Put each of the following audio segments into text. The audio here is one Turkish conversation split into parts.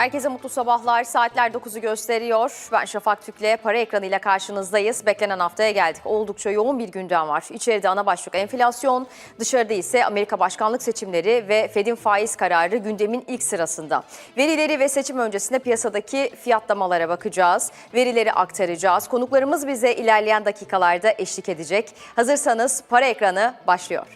Herkese mutlu sabahlar. Saatler 9'u gösteriyor. Ben Şafak Tük'le para ekranıyla karşınızdayız. Beklenen haftaya geldik. Oldukça yoğun bir gündem var. İçeride ana başlık enflasyon, dışarıda ise Amerika başkanlık seçimleri ve Fed'in faiz kararı gündemin ilk sırasında. Verileri ve seçim öncesinde piyasadaki fiyatlamalara bakacağız. Verileri aktaracağız. Konuklarımız bize ilerleyen dakikalarda eşlik edecek. Hazırsanız para ekranı başlıyor.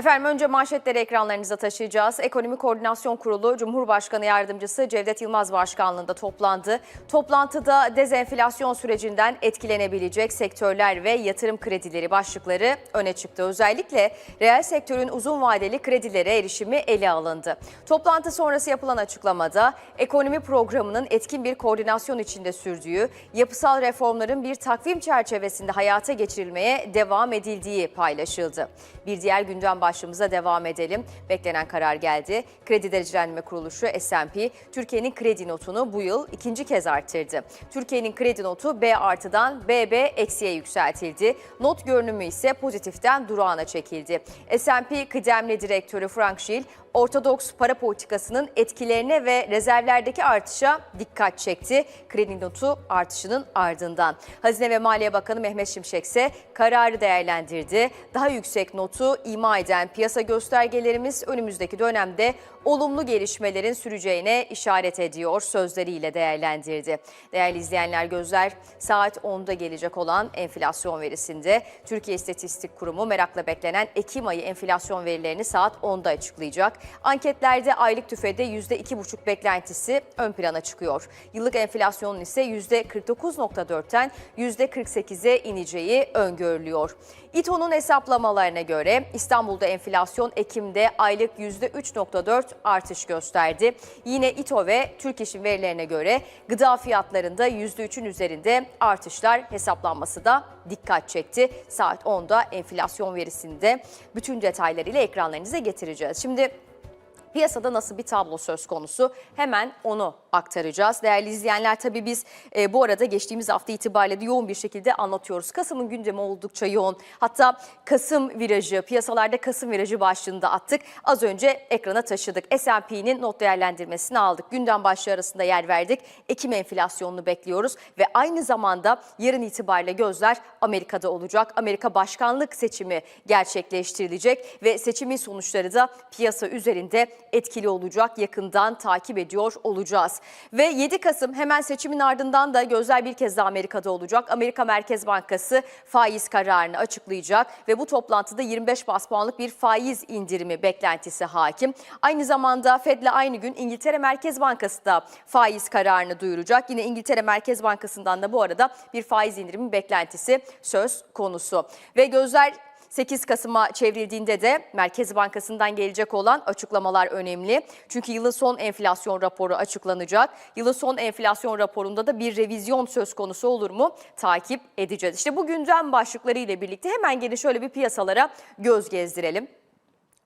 Efendim önce manşetleri ekranlarınıza taşıyacağız. Ekonomi Koordinasyon Kurulu Cumhurbaşkanı Yardımcısı Cevdet Yılmaz Başkanlığında toplandı. Toplantıda dezenflasyon sürecinden etkilenebilecek sektörler ve yatırım kredileri başlıkları öne çıktı. Özellikle reel sektörün uzun vadeli kredilere erişimi ele alındı. Toplantı sonrası yapılan açıklamada ekonomi programının etkin bir koordinasyon içinde sürdüğü, yapısal reformların bir takvim çerçevesinde hayata geçirilmeye devam edildiği paylaşıldı. Bir diğer gündem başlığımıza devam edelim. Beklenen karar geldi. Kredi Derecelendirme Kuruluşu S&P Türkiye'nin kredi notunu bu yıl ikinci kez arttırdı. Türkiye'nin kredi notu B artıdan BB eksiye yükseltildi. Not görünümü ise pozitiften durağına çekildi. S&P kıdemli direktörü Frank Schill ortodoks para politikasının etkilerine ve rezervlerdeki artışa dikkat çekti. Kredi notu artışının ardından. Hazine ve Maliye Bakanı Mehmet Şimşek ise kararı değerlendirdi. Daha yüksek notu ima eden piyasa göstergelerimiz önümüzdeki dönemde olumlu gelişmelerin süreceğine işaret ediyor sözleriyle değerlendirdi. Değerli izleyenler gözler saat 10'da gelecek olan enflasyon verisinde Türkiye İstatistik Kurumu merakla beklenen Ekim ayı enflasyon verilerini saat 10'da açıklayacak. Anketlerde aylık tüfede %2,5 beklentisi ön plana çıkıyor. Yıllık enflasyonun ise %49,4'ten %48'e ineceği öngörülüyor. İTO'nun hesaplamalarına göre İstanbul'da enflasyon Ekim'de aylık %3,4 artış gösterdi. Yine İTO ve Türk İş'in verilerine göre gıda fiyatlarında %3'ün üzerinde artışlar hesaplanması da dikkat çekti. Saat 10'da enflasyon verisinde bütün detaylarıyla ekranlarınıza getireceğiz. Şimdi Piyasada nasıl bir tablo söz konusu? Hemen onu aktaracağız. Değerli izleyenler tabii biz e, bu arada geçtiğimiz hafta itibariyle de yoğun bir şekilde anlatıyoruz. Kasım'ın gündemi oldukça yoğun. Hatta Kasım virajı, piyasalarda Kasım virajı başlığında attık. Az önce ekrana taşıdık. S&P'nin not değerlendirmesini aldık. Gündem başlığı arasında yer verdik. Ekim enflasyonunu bekliyoruz ve aynı zamanda yarın itibariyle gözler Amerika'da olacak. Amerika başkanlık seçimi gerçekleştirilecek ve seçimin sonuçları da piyasa üzerinde etkili olacak. Yakından takip ediyor olacağız. Ve 7 Kasım hemen seçimin ardından da gözler bir kez daha Amerika'da olacak. Amerika Merkez Bankası faiz kararını açıklayacak ve bu toplantıda 25 bas puanlık bir faiz indirimi beklentisi hakim. Aynı zamanda Fed'le aynı gün İngiltere Merkez Bankası da faiz kararını duyuracak. Yine İngiltere Merkez Bankası'ndan da bu arada bir faiz indirimi beklentisi söz konusu. Ve gözler 8 Kasım'a çevrildiğinde de Merkez Bankası'ndan gelecek olan açıklamalar önemli. Çünkü yılın son enflasyon raporu açıklanacak. Yılın son enflasyon raporunda da bir revizyon söz konusu olur mu? Takip edeceğiz. İşte bu gündem başlıkları ile birlikte hemen gelin şöyle bir piyasalara göz gezdirelim.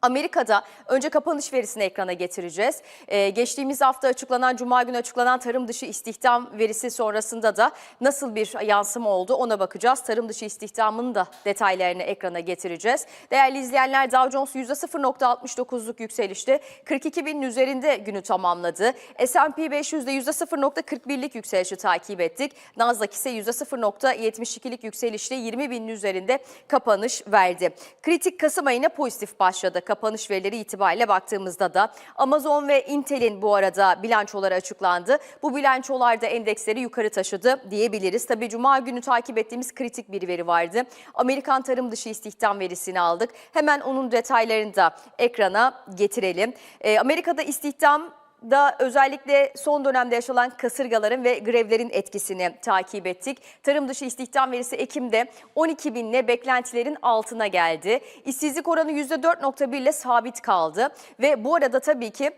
Amerika'da önce kapanış verisini ekrana getireceğiz. Ee, geçtiğimiz hafta açıklanan, Cuma günü açıklanan tarım dışı istihdam verisi sonrasında da nasıl bir yansıma oldu ona bakacağız. Tarım dışı istihdamın da detaylarını ekrana getireceğiz. Değerli izleyenler Dow Jones %0.69'luk yükselişte 42 binin üzerinde günü tamamladı. S&P 500'de %0.41'lik yükselişi takip ettik. Nasdaq ise %0.72'lik yükselişte 20 binin üzerinde kapanış verdi. Kritik Kasım ayına pozitif başladı kapanış verileri itibariyle baktığımızda da Amazon ve Intel'in bu arada bilançoları açıklandı. Bu bilançolar da endeksleri yukarı taşıdı diyebiliriz. Tabii Cuma günü takip ettiğimiz kritik bir veri vardı. Amerikan tarım dışı istihdam verisini aldık. Hemen onun detaylarını da ekrana getirelim. Ee, Amerika'da istihdam da özellikle son dönemde yaşanan kasırgaların ve grevlerin etkisini takip ettik. Tarım dışı istihdam verisi Ekim'de 12 binle beklentilerin altına geldi. İşsizlik oranı %4.1 ile sabit kaldı ve bu arada tabii ki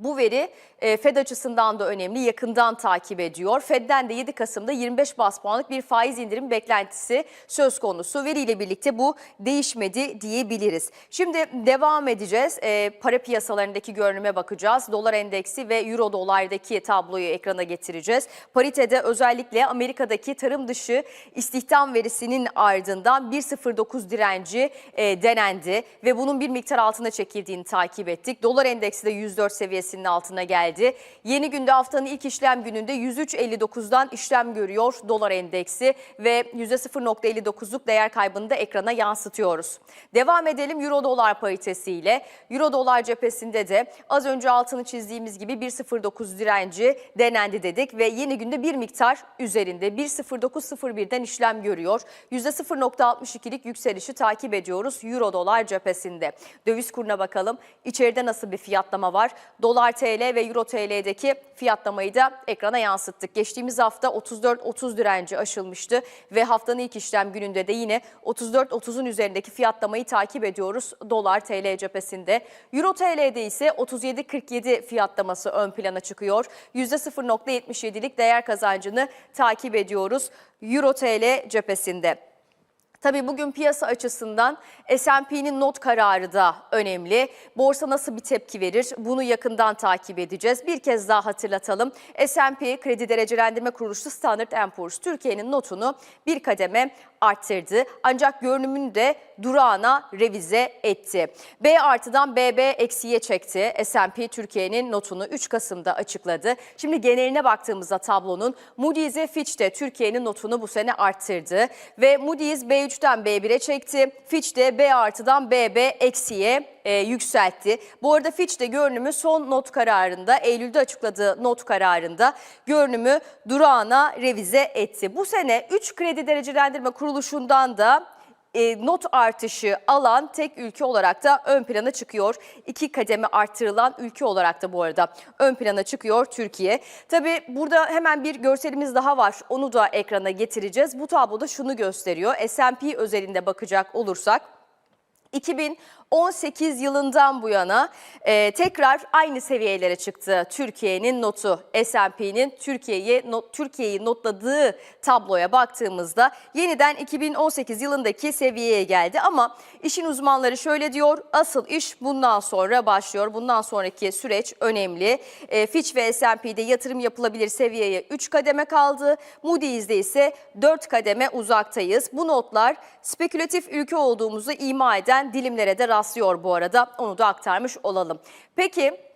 Bu veri e, Fed açısından da önemli, yakından takip ediyor. Fed'den de 7 Kasım'da 25 bas puanlık bir faiz indirim beklentisi söz konusu. Veriyle birlikte bu değişmedi diyebiliriz. Şimdi devam edeceğiz. E, para piyasalarındaki görünüme bakacağız. Dolar endeksi ve euro dolardaki tabloyu ekrana getireceğiz. Paritede özellikle Amerika'daki tarım dışı istihdam verisinin ardından 1.09 direnci e, denendi ve bunun bir miktar altına çekildiğini takip ettik. Dolar endeksi de 104 seviyesinin altına geldi. Yeni günde haftanın ilk işlem gününde 103.59'dan işlem görüyor dolar endeksi ve %0.59'luk değer kaybını da ekrana yansıtıyoruz. Devam edelim euro dolar paritesiyle. Euro dolar cephesinde de az önce altını çizdiğimiz gibi 1.09 direnci denendi dedik ve yeni günde bir miktar üzerinde 1.0901'den işlem görüyor. %0.62'lik yükselişi takip ediyoruz euro dolar cephesinde. Döviz kuruna bakalım. İçeride nasıl bir fiyatlama var? Dolar TL ve euro TL'deki fiyatlamayı da ekrana yansıttık. Geçtiğimiz hafta 34-30 direnci aşılmıştı ve haftanın ilk işlem gününde de yine 34-30'un üzerindeki fiyatlamayı takip ediyoruz dolar TL cephesinde. Euro TL'de ise 37-47 fiyatlaması ön plana çıkıyor. %0.77'lik değer kazancını takip ediyoruz Euro TL cephesinde. Tabii bugün piyasa açısından S&P'nin not kararı da önemli. Borsa nasıl bir tepki verir? Bunu yakından takip edeceğiz. Bir kez daha hatırlatalım. S&P Kredi Derecelendirme Kuruluşu Standard Poor's Türkiye'nin notunu bir kademe arttırdı. Ancak görünümünü de durağına revize etti. B artıdan BB eksiye çekti. S&P Türkiye'nin notunu 3 Kasım'da açıkladı. Şimdi geneline baktığımızda tablonun Moody's ve Fitch de Türkiye'nin notunu bu sene arttırdı. Ve Moody's B3'ten B1'e çekti. Fitch de B artıdan BB eksiye e, yükseltti. Bu arada Fitch de görünümü son not kararında, Eylül'de açıkladığı not kararında görünümü durağına revize etti. Bu sene 3 kredi derecelendirme kuruluşundan da e, not artışı alan tek ülke olarak da ön plana çıkıyor. İki kademe arttırılan ülke olarak da bu arada ön plana çıkıyor Türkiye. Tabii burada hemen bir görselimiz daha var. Onu da ekrana getireceğiz. Bu tabloda şunu gösteriyor. S&P özelinde bakacak olursak 2018 yılından bu yana e, tekrar aynı seviyelere çıktı Türkiye'nin notu. S&P'nin Türkiye'yi not, Türkiye'yi notladığı tabloya baktığımızda yeniden 2018 yılındaki seviyeye geldi ama işin uzmanları şöyle diyor. Asıl iş bundan sonra başlıyor. Bundan sonraki süreç önemli. E, Fitch ve S&P'de yatırım yapılabilir seviyeye 3 kademe kaldı. Moody's'de ise 4 kademe uzaktayız. Bu notlar spekülatif ülke olduğumuzu ima eden dilimlere de rastlıyor bu arada. Onu da aktarmış olalım. Peki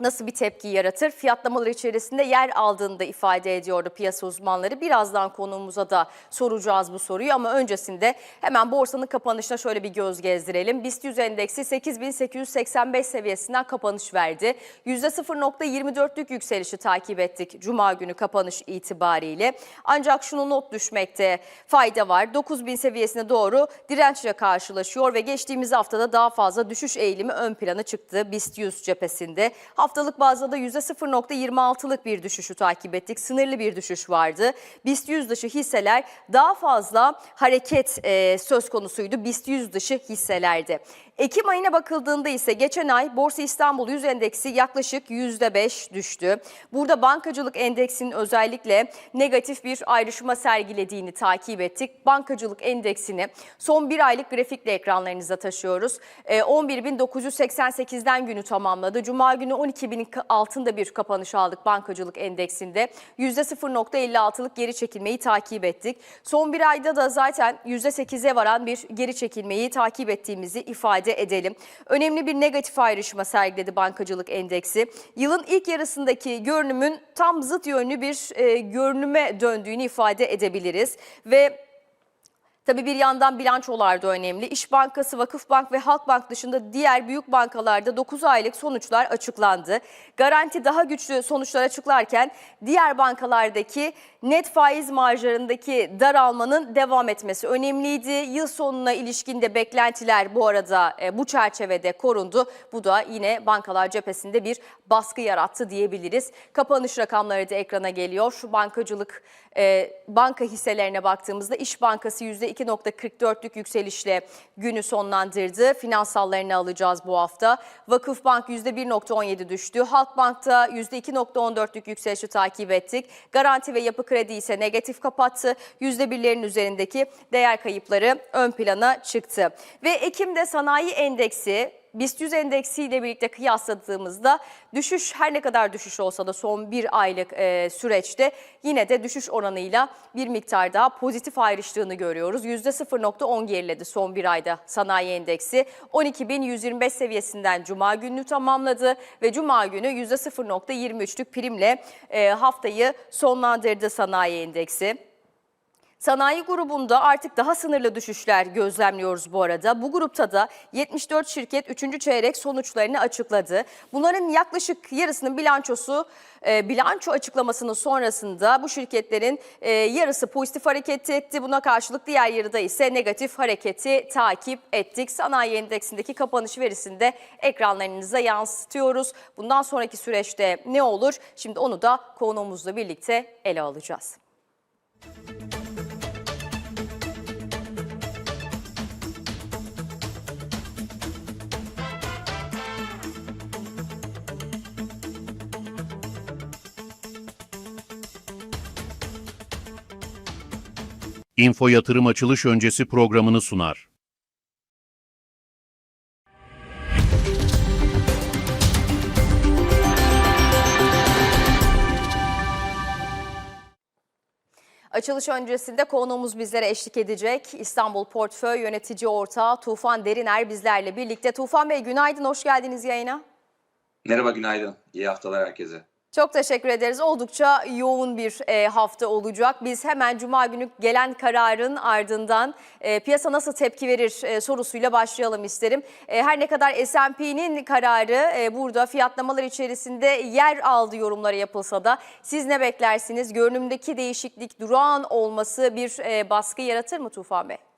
nasıl bir tepki yaratır? Fiyatlamalar içerisinde yer aldığını da ifade ediyordu piyasa uzmanları. Birazdan konuğumuza da soracağız bu soruyu ama öncesinde hemen borsanın kapanışına şöyle bir göz gezdirelim. BIST 100 endeksi 8885 seviyesinden kapanış verdi. %0.24'lük yükselişi takip ettik Cuma günü kapanış itibariyle. Ancak şunu not düşmekte fayda var. 9000 seviyesine doğru dirençle karşılaşıyor ve geçtiğimiz haftada daha fazla düşüş eğilimi ön plana çıktı BIST 100 cephesinde. Haftalık bazda da %0.26'lık bir düşüşü takip ettik. Sınırlı bir düşüş vardı. BIST 100 dışı hisseler daha fazla hareket e, söz konusuydu BIST 100 dışı hisselerde. Ekim ayına bakıldığında ise geçen ay Borsa İstanbul 100 endeksi yaklaşık %5 düştü. Burada bankacılık endeksinin özellikle negatif bir ayrışma sergilediğini takip ettik. Bankacılık endeksini son bir aylık grafikle ekranlarınıza taşıyoruz. E, 11.988'den günü tamamladı. Cuma günü 12.000'in altında bir kapanış aldık bankacılık endeksinde. %0.56'lık geri çekilmeyi takip ettik. Son bir ayda da zaten %8'e varan bir geri çekilmeyi takip ettiğimizi ifade edelim. Önemli bir negatif ayrışma sergiledi bankacılık endeksi. Yılın ilk yarısındaki görünümün tam zıt yönlü bir e, görünüme döndüğünü ifade edebiliriz. Ve Tabii bir yandan bilançolar da önemli. İş Bankası, Vakıfbank ve Halkbank dışında diğer büyük bankalarda 9 aylık sonuçlar açıklandı. Garanti daha güçlü sonuçlar açıklarken diğer bankalardaki net faiz marjlarındaki daralmanın devam etmesi önemliydi. Yıl sonuna ilişkin de beklentiler bu arada e, bu çerçevede korundu. Bu da yine bankalar cephesinde bir baskı yarattı diyebiliriz. Kapanış rakamları da ekrana geliyor. Şu bankacılık E, banka hisselerine baktığımızda İş Bankası %2.44'lük yükselişle günü sonlandırdı. Finansallarını alacağız bu hafta. Vakıfbank %1.17 düştü. Halkbank'ta %2.14'lük yükselişi takip ettik. Garanti ve Yapı Kredi ise negatif kapattı. %1'lerin üzerindeki değer kayıpları ön plana çıktı. Ve Ekim'de sanayi endeksi BIST 100 endeksiyle birlikte kıyasladığımızda düşüş her ne kadar düşüş olsa da son bir aylık e, süreçte yine de düşüş oranıyla bir miktar daha pozitif ayrıştığını görüyoruz. %0.10 geriledi son bir ayda sanayi endeksi. 12.125 seviyesinden Cuma gününü tamamladı ve Cuma günü %0.23'lük primle e, haftayı sonlandırdı sanayi endeksi. Sanayi grubunda artık daha sınırlı düşüşler gözlemliyoruz bu arada. Bu grupta da 74 şirket 3. çeyrek sonuçlarını açıkladı. Bunların yaklaşık yarısının bilançosu e, bilanço açıklamasının sonrasında bu şirketlerin e, yarısı pozitif hareket etti. Buna karşılık diğer yarıda ise negatif hareketi takip ettik. Sanayi endeksindeki kapanış verisinde ekranlarınıza yansıtıyoruz. Bundan sonraki süreçte ne olur? Şimdi onu da konuğumuzla birlikte ele alacağız. Info Yatırım açılış öncesi programını sunar. Açılış öncesinde konuğumuz bizlere eşlik edecek. İstanbul Portföy Yönetici Ortağı Tufan Deriner bizlerle birlikte. Tufan Bey günaydın, hoş geldiniz yayına. Merhaba, günaydın. İyi haftalar herkese. Çok teşekkür ederiz. Oldukça yoğun bir e, hafta olacak. Biz hemen Cuma günü gelen kararın ardından e, piyasa nasıl tepki verir e, sorusuyla başlayalım isterim. Her ne kadar S&P'nin kararı burada fiyatlamalar içerisinde yer aldı yorumları yapılsa da siz ne beklersiniz? Görünümdeki değişiklik durağan olması bir baskı yaratır mı Tufan Bey?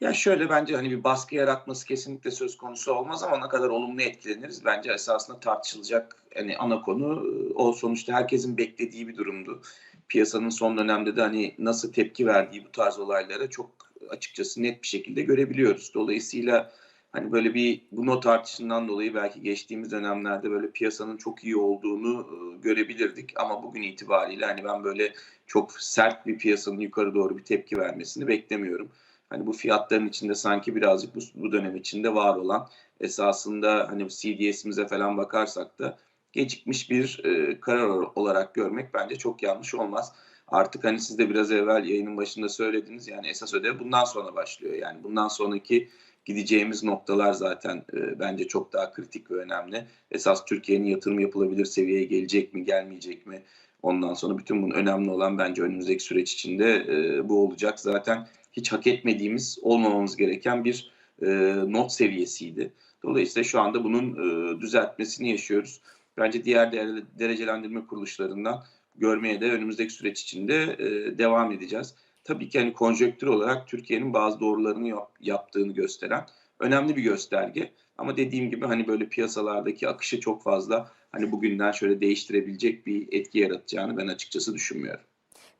Ya şöyle bence hani bir baskı yaratması kesinlikle söz konusu olmaz ama ne kadar olumlu etkileniriz bence esasında tartışılacak hani ana konu o sonuçta herkesin beklediği bir durumdu. Piyasanın son dönemde de hani nasıl tepki verdiği bu tarz olaylara çok açıkçası net bir şekilde görebiliyoruz. Dolayısıyla hani böyle bir bu not artışından dolayı belki geçtiğimiz dönemlerde böyle piyasanın çok iyi olduğunu e, görebilirdik ama bugün itibariyle hani ben böyle çok sert bir piyasanın yukarı doğru bir tepki vermesini beklemiyorum. Hani bu fiyatların içinde sanki birazcık bu, bu dönem içinde var olan esasında hani CDS'imize falan bakarsak da gecikmiş bir e, karar olarak görmek bence çok yanlış olmaz. Artık hani siz de biraz evvel yayının başında söylediniz yani esas ödev bundan sonra başlıyor. Yani bundan sonraki gideceğimiz noktalar zaten e, bence çok daha kritik ve önemli. Esas Türkiye'nin yatırım yapılabilir seviyeye gelecek mi gelmeyecek mi? Ondan sonra bütün bunun önemli olan bence önümüzdeki süreç içinde e, bu olacak. Zaten hiç hak etmediğimiz, olmamamız gereken bir e, not seviyesiydi. Dolayısıyla şu anda bunun e, düzeltmesini yaşıyoruz. Bence diğer derecelendirme kuruluşlarından görmeye de önümüzdeki süreç içinde e, devam edeceğiz. Tabii ki hani konjöktür olarak Türkiye'nin bazı doğrularını yap, yaptığını gösteren önemli bir gösterge. Ama dediğim gibi hani böyle piyasalardaki akışı çok fazla hani bugünden şöyle değiştirebilecek bir etki yaratacağını ben açıkçası düşünmüyorum.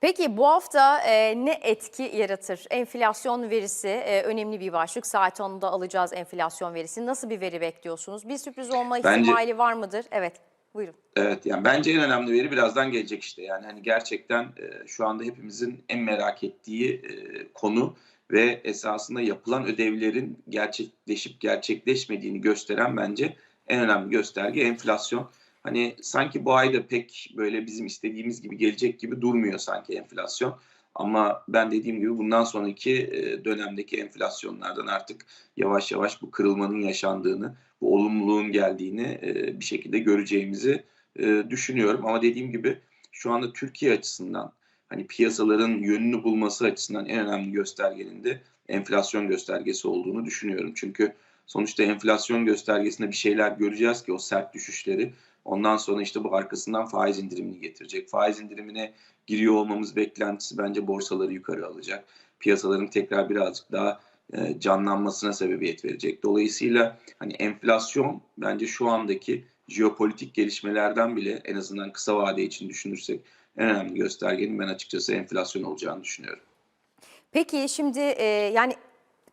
Peki bu hafta e, ne etki yaratır? Enflasyon verisi e, önemli bir başlık. Saat 10'da alacağız enflasyon verisini. Nasıl bir veri bekliyorsunuz? Bir sürpriz olma Bence- ihtimali var mıdır? Evet, buyurun. Evet yani bence en önemli veri birazdan gelecek işte. Yani hani gerçekten e, şu anda hepimizin en merak ettiği e, konu ve esasında yapılan ödevlerin gerçekleşip gerçekleşmediğini gösteren bence en önemli gösterge enflasyon. Hani sanki bu ayda pek böyle bizim istediğimiz gibi gelecek gibi durmuyor sanki enflasyon. Ama ben dediğim gibi bundan sonraki e, dönemdeki enflasyonlardan artık yavaş yavaş bu kırılmanın yaşandığını, bu olumluluğun geldiğini e, bir şekilde göreceğimizi e, düşünüyorum. Ama dediğim gibi şu anda Türkiye açısından hani piyasaların yönünü bulması açısından en önemli göstergenin de enflasyon göstergesi olduğunu düşünüyorum. Çünkü sonuçta enflasyon göstergesinde bir şeyler göreceğiz ki o sert düşüşleri Ondan sonra işte bu arkasından faiz indirimini getirecek. Faiz indirimine giriyor olmamız beklentisi bence borsaları yukarı alacak. Piyasaların tekrar birazcık daha e, canlanmasına sebebiyet verecek. Dolayısıyla hani enflasyon bence şu andaki jeopolitik gelişmelerden bile en azından kısa vade için düşünürsek en önemli göstergenin ben açıkçası enflasyon olacağını düşünüyorum. Peki şimdi e, yani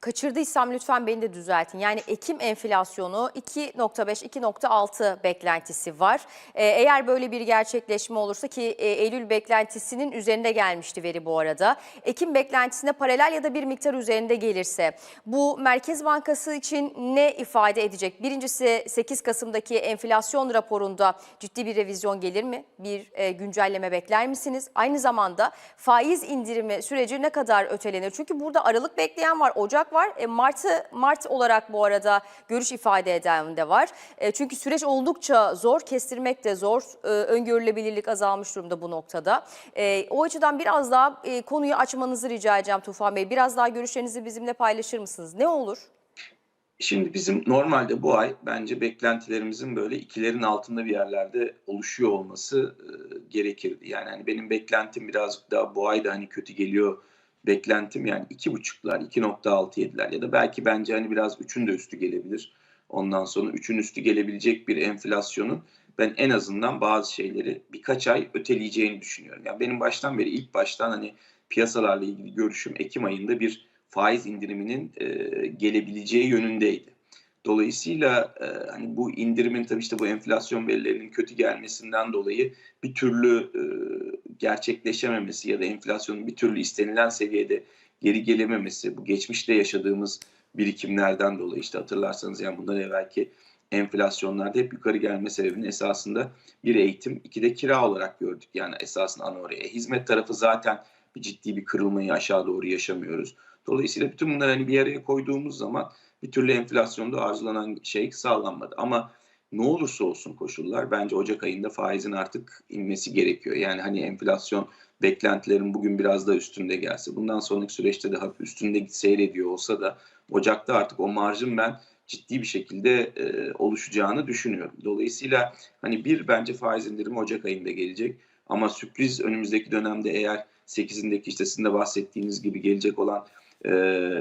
kaçırdıysam lütfen beni de düzeltin. Yani Ekim enflasyonu 2.5-2.6 beklentisi var. E, eğer böyle bir gerçekleşme olursa ki e, Eylül beklentisinin üzerinde gelmişti veri bu arada. Ekim beklentisine paralel ya da bir miktar üzerinde gelirse bu Merkez Bankası için ne ifade edecek? Birincisi 8 Kasım'daki enflasyon raporunda ciddi bir revizyon gelir mi? Bir e, güncelleme bekler misiniz? Aynı zamanda faiz indirimi süreci ne kadar ötelenir? Çünkü burada Aralık bekleyen var, Ocak. E, Mart'ı Mart olarak bu arada görüş ifade eden de var. E, çünkü süreç oldukça zor, kestirmek de zor. E, öngörülebilirlik azalmış durumda bu noktada. E, o açıdan biraz daha e, konuyu açmanızı rica edeceğim Tufan Bey. Biraz daha görüşlerinizi bizimle paylaşır mısınız? Ne olur? Şimdi bizim normalde bu ay bence beklentilerimizin böyle ikilerin altında bir yerlerde oluşuyor olması e, gerekirdi. Yani hani benim beklentim birazcık daha bu ay da hani kötü geliyor beklentim yani iki buçuklar, 2.67'ler ya da belki bence hani biraz üçün de üstü gelebilir. Ondan sonra üçün üstü gelebilecek bir enflasyonun ben en azından bazı şeyleri birkaç ay öteleyeceğini düşünüyorum. Yani benim baştan beri ilk baştan hani piyasalarla ilgili görüşüm Ekim ayında bir faiz indiriminin e, gelebileceği yönündeydi. Dolayısıyla e, hani bu indirimin tabii işte bu enflasyon verilerinin kötü gelmesinden dolayı bir türlü e, gerçekleşememesi ya da enflasyonun bir türlü istenilen seviyede geri gelememesi, bu geçmişte yaşadığımız birikimlerden dolayı işte hatırlarsanız yani bundan evvelki enflasyonlarda hep yukarı gelme sebebinin esasında bir eğitim, iki de kira olarak gördük. Yani esasında ana oraya. Hizmet tarafı zaten bir ciddi bir kırılmayı aşağı doğru yaşamıyoruz. Dolayısıyla bütün bunları hani bir araya koyduğumuz zaman bir türlü enflasyonda arzulanan şey sağlanmadı. Ama ne olursa olsun koşullar bence Ocak ayında faizin artık inmesi gerekiyor. Yani hani enflasyon beklentilerin bugün biraz da üstünde gelse, bundan sonraki süreçte de hafif üstünde seyrediyor olsa da Ocak'ta artık o marjın ben ciddi bir şekilde e, oluşacağını düşünüyorum. Dolayısıyla hani bir bence faiz indirimi Ocak ayında gelecek. Ama sürpriz önümüzdeki dönemde eğer 8'indeki işte sizin de bahsettiğiniz gibi gelecek olan e,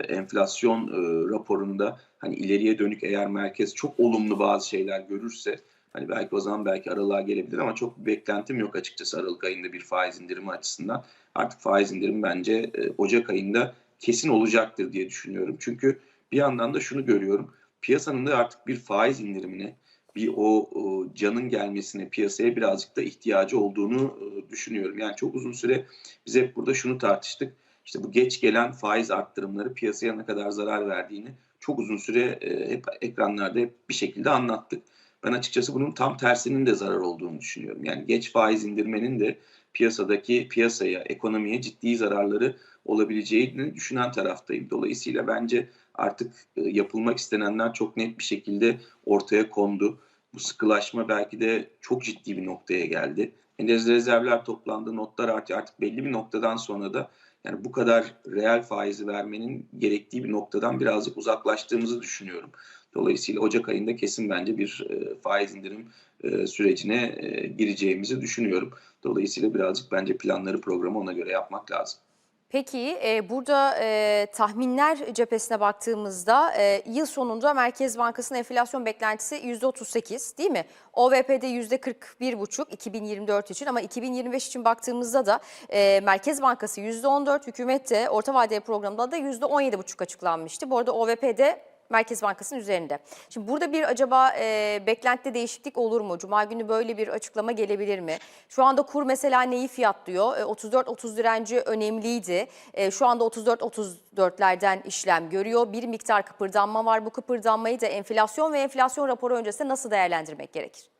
enflasyon e, raporunda hani ileriye dönük eğer merkez çok olumlu bazı şeyler görürse hani belki o zaman belki aralığa gelebilir ama çok beklentim yok açıkçası Aralık ayında bir faiz indirimi açısından. Artık faiz indirimi bence e, Ocak ayında kesin olacaktır diye düşünüyorum. Çünkü bir yandan da şunu görüyorum. Piyasanın da artık bir faiz indirimine, bir o, o canın gelmesine piyasaya birazcık da ihtiyacı olduğunu e, düşünüyorum. Yani çok uzun süre biz hep burada şunu tartıştık. İşte bu geç gelen faiz arttırımları piyasaya ne kadar zarar verdiğini çok uzun süre e, hep ekranlarda hep bir şekilde anlattık. Ben açıkçası bunun tam tersinin de zarar olduğunu düşünüyorum. Yani geç faiz indirmenin de piyasadaki piyasaya, ekonomiye ciddi zararları olabileceğini düşünen taraftayım. Dolayısıyla bence artık e, yapılmak istenenler çok net bir şekilde ortaya kondu. Bu sıkılaşma belki de çok ciddi bir noktaya geldi. Henüz rezervler toplandı, notlar artık, artık belli bir noktadan sonra da yani bu kadar reel faizi vermenin gerektiği bir noktadan birazcık uzaklaştığımızı düşünüyorum. Dolayısıyla Ocak ayında kesin bence bir e, faiz indirim e, sürecine e, gireceğimizi düşünüyorum. Dolayısıyla birazcık bence planları programı ona göre yapmak lazım. Peki e, burada e, tahminler cephesine baktığımızda e, yıl sonunda Merkez Bankası'nın enflasyon beklentisi %38 değil mi? OVP'de %41,5 2024 için ama 2025 için baktığımızda da e, Merkez Bankası %14, hükümet de orta vadeli programda da %17,5 açıklanmıştı. Bu arada OVP'de Merkez Bankası'nın üzerinde. Şimdi burada bir acaba e, beklentide değişiklik olur mu? Cuma günü böyle bir açıklama gelebilir mi? Şu anda kur mesela neyi fiyatlıyor? E, 34-30 direnci önemliydi. E, şu anda 34-34'lerden işlem görüyor. Bir miktar kıpırdanma var. Bu kıpırdanmayı da enflasyon ve enflasyon raporu öncesinde nasıl değerlendirmek gerekir?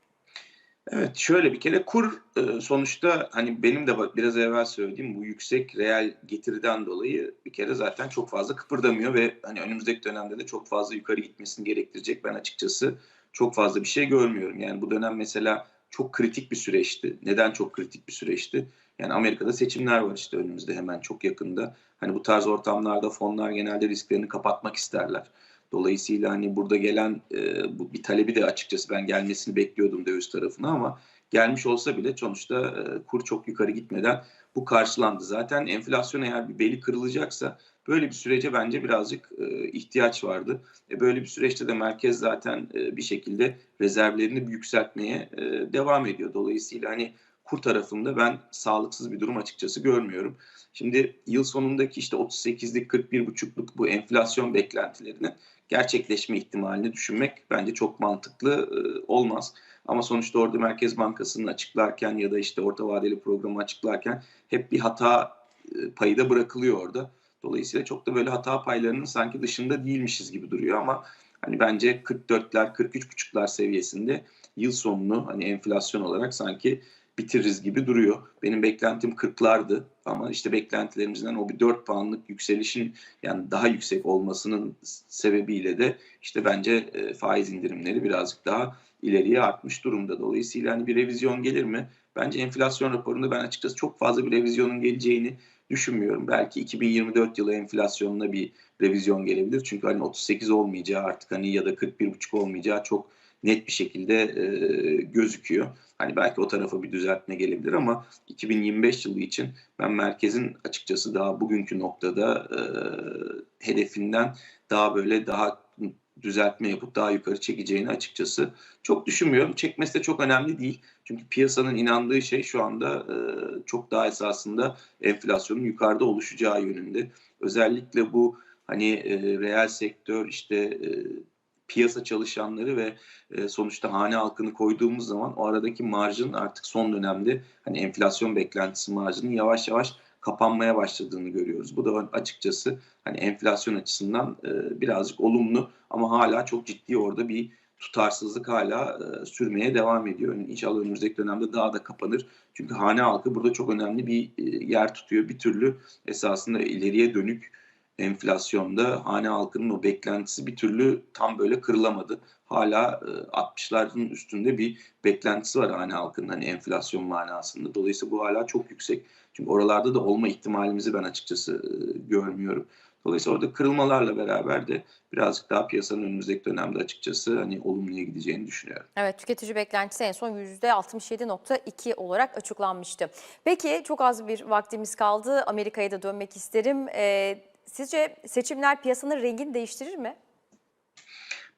Evet şöyle bir kere kur e, sonuçta hani benim de biraz evvel söylediğim bu yüksek reel getiriden dolayı bir kere zaten çok fazla kıpırdamıyor ve hani önümüzdeki dönemde de çok fazla yukarı gitmesini gerektirecek ben açıkçası çok fazla bir şey görmüyorum. Yani bu dönem mesela çok kritik bir süreçti. Neden çok kritik bir süreçti? Yani Amerika'da seçimler var işte önümüzde hemen çok yakında. Hani bu tarz ortamlarda fonlar genelde risklerini kapatmak isterler. Dolayısıyla hani burada gelen e, bu bir talebi de açıkçası ben gelmesini bekliyordum döviz tarafına ama gelmiş olsa bile sonuçta e, kur çok yukarı gitmeden bu karşılandı. Zaten enflasyon eğer bir beli kırılacaksa böyle bir sürece bence birazcık e, ihtiyaç vardı. E, böyle bir süreçte de merkez zaten e, bir şekilde rezervlerini yükseltmeye e, devam ediyor. Dolayısıyla hani kur tarafında ben sağlıksız bir durum açıkçası görmüyorum. Şimdi yıl sonundaki işte 38'lik 41,5'luk bu enflasyon beklentilerinin gerçekleşme ihtimalini düşünmek bence çok mantıklı e, olmaz. Ama sonuçta orada Merkez Bankası'nın açıklarken ya da işte orta vadeli programı açıklarken hep bir hata e, payı da bırakılıyor orada. Dolayısıyla çok da böyle hata paylarının sanki dışında değilmişiz gibi duruyor ama hani bence 44'ler 43,5'lar seviyesinde yıl sonunu hani enflasyon olarak sanki bitiririz gibi duruyor. Benim beklentim 40'lardı ama işte beklentilerimizden o bir 4 puanlık yükselişin yani daha yüksek olmasının sebebiyle de işte bence e, faiz indirimleri birazcık daha ileriye artmış durumda. Dolayısıyla hani bir revizyon gelir mi? Bence enflasyon raporunda ben açıkçası çok fazla bir revizyonun geleceğini düşünmüyorum. Belki 2024 yılı enflasyonuna bir revizyon gelebilir. Çünkü hani 38 olmayacağı artık hani ya da 41,5 olmayacağı çok net bir şekilde e, gözüküyor. Hani belki o tarafa bir düzeltme gelebilir ama 2025 yılı için ben merkezin açıkçası daha bugünkü noktada e, hedefinden daha böyle daha düzeltme yapıp daha yukarı çekeceğini açıkçası çok düşünmüyorum. Çekmesi de çok önemli değil. Çünkü piyasanın inandığı şey şu anda e, çok daha esasında enflasyonun yukarıda oluşacağı yönünde. Özellikle bu hani e, reel sektör işte e, piyasa çalışanları ve e, sonuçta hane halkını koyduğumuz zaman o aradaki marjın artık son dönemde hani enflasyon beklentisi marjının yavaş yavaş kapanmaya başladığını görüyoruz. Bu da açıkçası hani enflasyon açısından e, birazcık olumlu ama hala çok ciddi orada bir tutarsızlık hala e, sürmeye devam ediyor. Yani inşallah önümüzdeki dönemde daha da kapanır. Çünkü hane halkı burada çok önemli bir e, yer tutuyor. Bir türlü esasında ileriye dönük enflasyonda hane halkının o beklentisi bir türlü tam böyle kırılamadı. Hala e, 60'ların üstünde bir beklentisi var hane halkının hani enflasyon manasında. Dolayısıyla bu hala çok yüksek. Çünkü oralarda da olma ihtimalimizi ben açıkçası e, görmüyorum. Dolayısıyla orada kırılmalarla beraber de birazcık daha piyasanın önümüzdeki dönemde açıkçası hani olumluya gideceğini düşünüyorum. Evet tüketici beklentisi en son %67.2 olarak açıklanmıştı. Peki çok az bir vaktimiz kaldı. Amerika'ya da dönmek isterim. Ee, sizce seçimler piyasanın rengini değiştirir mi?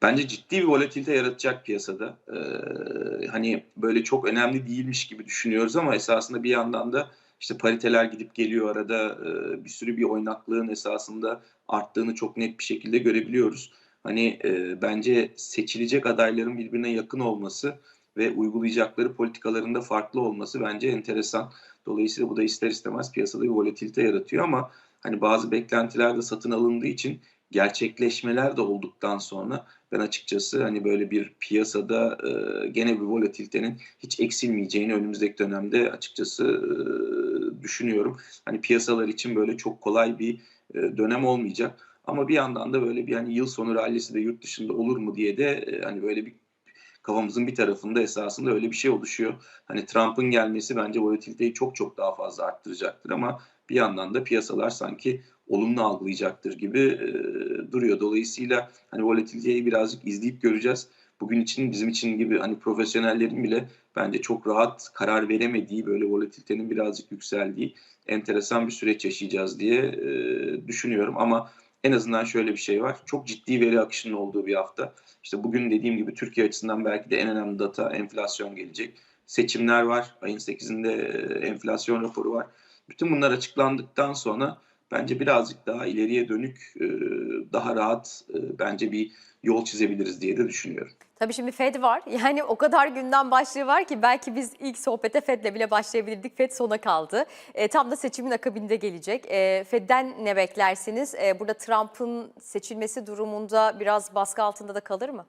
Bence ciddi bir volatilite yaratacak piyasada. Ee, hani böyle çok önemli değilmiş gibi düşünüyoruz ama esasında bir yandan da işte pariteler gidip geliyor arada e, bir sürü bir oynaklığın esasında arttığını çok net bir şekilde görebiliyoruz. Hani e, bence seçilecek adayların birbirine yakın olması ve uygulayacakları politikalarında farklı olması bence enteresan. Dolayısıyla bu da ister istemez piyasada bir volatilite yaratıyor ama hani bazı beklentiler de satın alındığı için gerçekleşmeler de olduktan sonra ben açıkçası hani böyle bir piyasada e, gene bir volatilitenin hiç eksilmeyeceğini önümüzdeki dönemde açıkçası e, düşünüyorum. Hani piyasalar için böyle çok kolay bir e, dönem olmayacak. Ama bir yandan da böyle bir hani yıl sonu rallisi de yurt dışında olur mu diye de e, hani böyle bir kafamızın bir tarafında esasında öyle bir şey oluşuyor. Hani Trump'ın gelmesi bence volatiliteyi çok çok daha fazla arttıracaktır ama bir yandan da piyasalar sanki olumlu algılayacaktır gibi e, duruyor. Dolayısıyla hani volatiliteyi birazcık izleyip göreceğiz. Bugün için bizim için gibi hani profesyonellerin bile bence çok rahat karar veremediği böyle volatilitenin birazcık yükseldiği enteresan bir süreç yaşayacağız diye e, düşünüyorum ama en azından şöyle bir şey var. Çok ciddi veri akışının olduğu bir hafta. İşte bugün dediğim gibi Türkiye açısından belki de en önemli data enflasyon gelecek. Seçimler var. Ayın 8'inde e, enflasyon raporu var. Bütün bunlar açıklandıktan sonra bence birazcık daha ileriye dönük e, daha rahat e, bence bir yol çizebiliriz diye de düşünüyorum. Tabii şimdi Fed var. Yani o kadar gündem başlığı var ki belki biz ilk sohbete Fed'le bile başlayabilirdik. Fed sona kaldı. E, tam da seçimin akabinde gelecek. E, Fed'den ne beklersiniz? E, burada Trump'ın seçilmesi durumunda biraz baskı altında da kalır mı?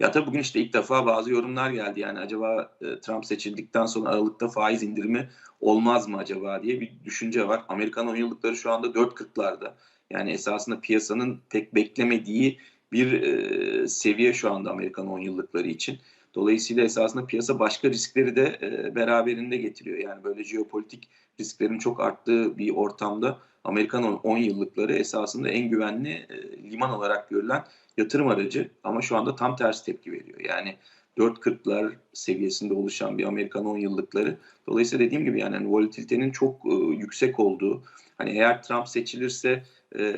Ya tabii bugün işte ilk defa bazı yorumlar geldi. Yani acaba e, Trump seçildikten sonra Aralık'ta faiz indirimi olmaz mı acaba diye bir düşünce var. Amerikan 10 yıllıkları şu anda 4.40'larda. Yani esasında piyasanın pek beklemediği bir e, seviye şu anda Amerikan 10 yıllıkları için. Dolayısıyla esasında piyasa başka riskleri de e, beraberinde getiriyor. Yani böyle jeopolitik risklerin çok arttığı bir ortamda Amerikan 10 yıllıkları esasında en güvenli e, liman olarak görülen yatırım aracı ama şu anda tam tersi tepki veriyor. Yani 4.40'lar seviyesinde oluşan bir Amerikan 10 yıllıkları. Dolayısıyla dediğim gibi yani hani volatilitenin çok e, yüksek olduğu, hani eğer Trump seçilirse e,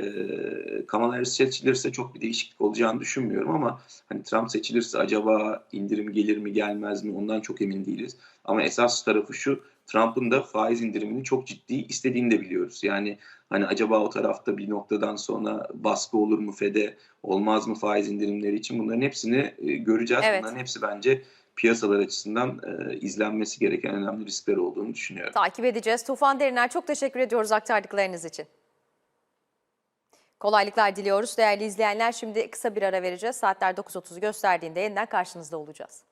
Kamala Harris seçilirse çok bir değişiklik olacağını düşünmüyorum ama hani Trump seçilirse acaba indirim gelir mi gelmez mi ondan çok emin değiliz. Ama esas tarafı şu Trump'ın da faiz indirimini çok ciddi istediğini de biliyoruz. Yani hani acaba o tarafta bir noktadan sonra baskı olur mu FED'e olmaz mı faiz indirimleri için bunların hepsini e, göreceğiz. Evet. Bunların hepsi bence piyasalar açısından e, izlenmesi gereken önemli riskler olduğunu düşünüyorum. Takip edeceğiz. Tufan Deriner çok teşekkür ediyoruz aktardıklarınız için. Kolaylıklar diliyoruz değerli izleyenler. Şimdi kısa bir ara vereceğiz. Saatler 9.30 gösterdiğinde yeniden karşınızda olacağız.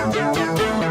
Yeah, yeah, yeah.